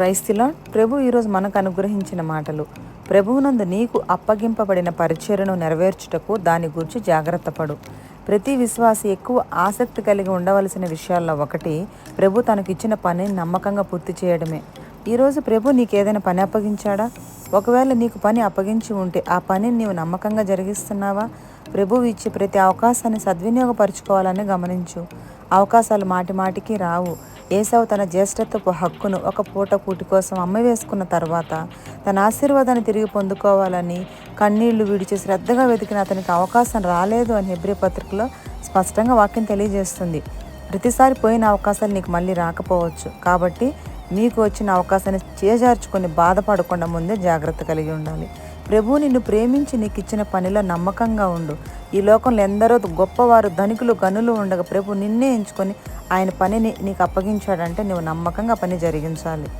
క్రైస్తులా ప్రభు ఈరోజు మనకు అనుగ్రహించిన మాటలు. ప్రభువునందు నీకు అప్పగింపబడిన పరిచర్ను నెరవేర్చుటకు దాని గురించి జాగ్రత్త పడు. ప్రతి విశ్వాసి ఎక్కువ ఆసక్తి కలిగి ఉండవలసిన విషయాల్లో ఒకటి ప్రభు తనకిచ్చిన పనిని నమ్మకంగా పూర్తి చేయడమే. ఈరోజు ప్రభు నీకేదైనా పని అప్పగించాడా? ఒకవేళ నీకు పని అప్పగించి ఉంటే ఆ పనిని నీవు నమ్మకంగా జరిగిస్తున్నావా? ప్రభువు ఇచ్చే ప్రతి అవకాశాన్ని సద్వినియోగపరుచుకోవాలని గమనించు. అవకాశాలు మాటి మాటికి రావు. ఏసావు తన జ్యేష్ఠత్వపు హక్కును ఒక పూట కూటి కోసం అమ్మవేసుకున్న తర్వాత తన ఆశీర్వాదాన్ని తిరిగి పొందుకోవాలని కన్నీళ్ళు విడిచి శ్రద్ధగా వెతికిన అతనికి అవకాశం రాలేదు అని హెబ్రి పత్రికలో స్పష్టంగా వాక్యం తెలియజేస్తుంది. ప్రతిసారి పోయిన అవకాశాలు నీకు మళ్ళీ రాకపోవచ్చు. కాబట్టి మీకు వచ్చిన అవకాశాన్ని చేజార్చుకొని బాధపడకుండా ముందే జాగ్రత్త కలిగి ఉండాలి. ప్రభు నిన్ను ప్రేమించి నీకు ఇచ్చిన పనిలో నమ్మకంగా ఉండు. ఈ లోకంలో ఎందరో గొప్పవారు ధనికులు గనులు ఉండగా ప్రభు నిన్నే ఎంచుకొని ఆయన పనిని నీకు అప్పగించాడంటే నువ్వు నమ్మకంగా పని జరిగించాలి.